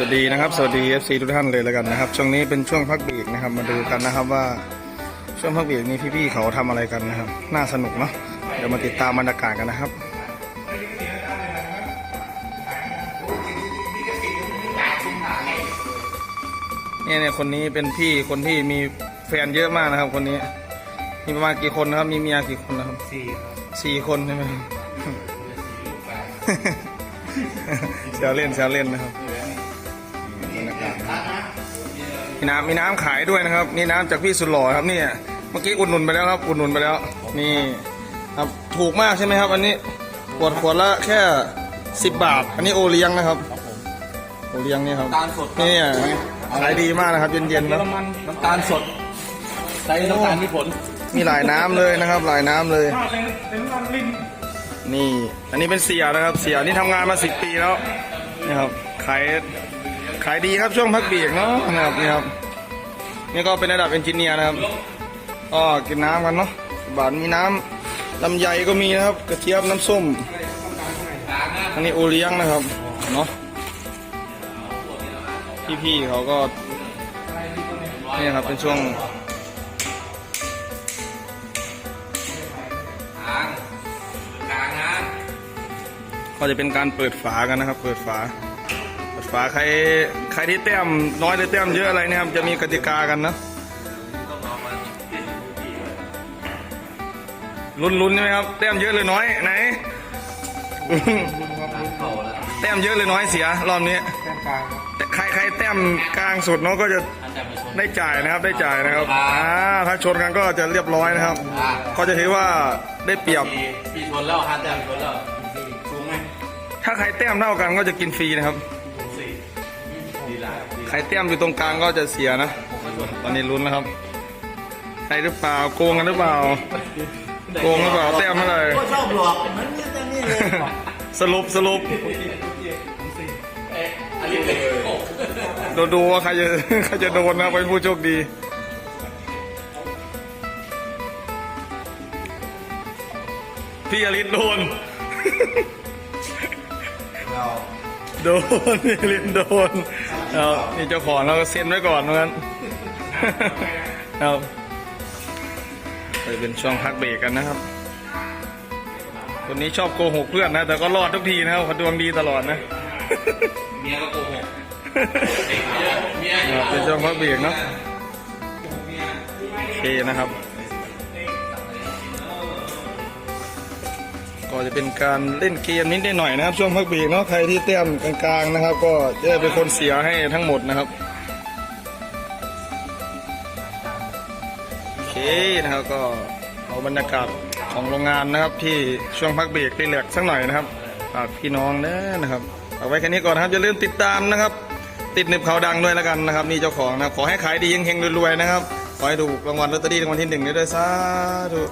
สวัสดีนะครับ สวัสดี FC ทุกท่านเลยแล้วกันนะครับ ช่วงนี้เป็นช่วงพักเบรกนะครับ มาดูกันนะครับว่าช่วงพักเบรกนี้พี่ๆเขาทำอะไรกันนะครับ น่าสนุกเนาะ เดี๋ยวมาติดตามบรรยากาศกันนะครับเนี่ยเนี่ยคนนี้เป็นพี่คนที่มีแฟนเยอะมากนะครับ คนนี้ มีประมาณกี่คนนะครับ มีเมียกี่คนนะครับสี่สี่คนใช่ไหมครับแซวเล่นแซวเล่นนะครับบรรยากาศ มีน้ำมีน้ำขายด้วยนะครับ นี่น้ำจากพี่สุดหล่อครับนี่เมื่อกี้อุดหนุนไปแล้วครับ อุดหนุนไปแล้ว นี่ครับถูกมากใช่ไหมครับ อันนี้ขวดขวดละแค่สิบบาท อันนี้โอเลี้ยงนะครับโอเลี้ยงนี่ครับน้ำตาลสดนี่เนี่ยขายดีมากนะครับ เย็นๆเยอนะรมันน้ำตาลสดใส่น้ำตาลมีผลมีหลายน้ำเลยนะครับ หลายน้ำเลยนี่ อันนี้เป็นเสียนะครับ เสียนี่ทำงานมาสิบปีแล้วนี่ครับขาย ขายดีครับช่วงพักเบรกเนาะนะครับนี่ครับนี่ก็เป็นระดับเอนจิเนียร์นะครับก็กินน้ำกันเนาะบาทมีน้ำลำไยก็มีนะครับ กระเทียมน้ำส้ม อันนี้โอเลี้ยงนะครับเนาะพี่ๆเขาก็นี่ครับเป็นช่วงก็จะเป็นการเปิดฝากันนะครับ เปิดฝา ฝาใครใครที่แต้มน้อยหรือแต้มเยอะอะไรเนะครับจะมีกติกากันนะลุ้นๆใช่ไหมครับแต้มเยอะหรือน้อยไหนเข่าแล้วแต้มเยอะหรือน้อยเสียรอบนี้แก้มกลางแต่ใครใครแต้มกลางสุดเนาะก็จะอาจารย์ไปชนได้จ่ายนะครับได้จ่ายนะครับอ่าถ้าชนกันก็จะเรียบร้อยนะครับอ่าก็จะถือว่าได้เปรียบปีปีชนแล้วฮาร์ดแต้มชนแล้วสูงไหมถ้าใครแต้มเท่ากันก็จะกินฟรีนะครับ ใครแต้มอยู่ตรงกลางก็จะเสียนะ ตอนนี้ลุ้นนะครับใช่หรือเปล่าโกงกันหรือเปล่า โกงหรือเปล่าแต้มเท่าไรก็ชอบหลอกมันไม่แต่นี่เลยสรุปสรุปอันนี้เป็นโอ้เราดูว่าใครจะใครจะโดนนะเป็นผู้โชคดีพี่อลิศโดนเรา โดนพี่อลิศโดนเอานี่เจ้าของเราเซ็นไว้ก่อนเหมือนกันเอาจะเป็นช่วงพักเบรกกันนะครับ คนนี้ชอบโกหกเพื่อนนะ แต่ก็รอดทุกทีนะครับเขาดวงดีตลอดนะ เมียก็โกหกเมียครับเป็นช่วงพักเบรกเนาะโอเคนะครับ ก็จะเป็นการเล่นเกมนิดหน่อยนะครับ ช่วงพักเบรกเนาะใครที่เต้มกลางๆนะครับ ก็จะเป็นคนเสียให้ทั้งหมดนะครับโอเคนะครับก็เอาบรรยากาศของโรงงานนะครับ ที่ช่วงพักเบรกรีแลกซ์สักหน่อยนะครับฝากพี่น้องนะนะครับเอาไว้แค่นี้ก่อนนะครับอย่าลืมติดตามนะครับ ติดหนึบเขาดังด้วยแล้วกันนะครับ นี่เจ้าของนะขอให้ขายดีเฮงๆรวยๆนะครับขอให้ถูกรางวัลลอตเตอรี่รางวัลที่หนึ่งด้ด้วยสาธุ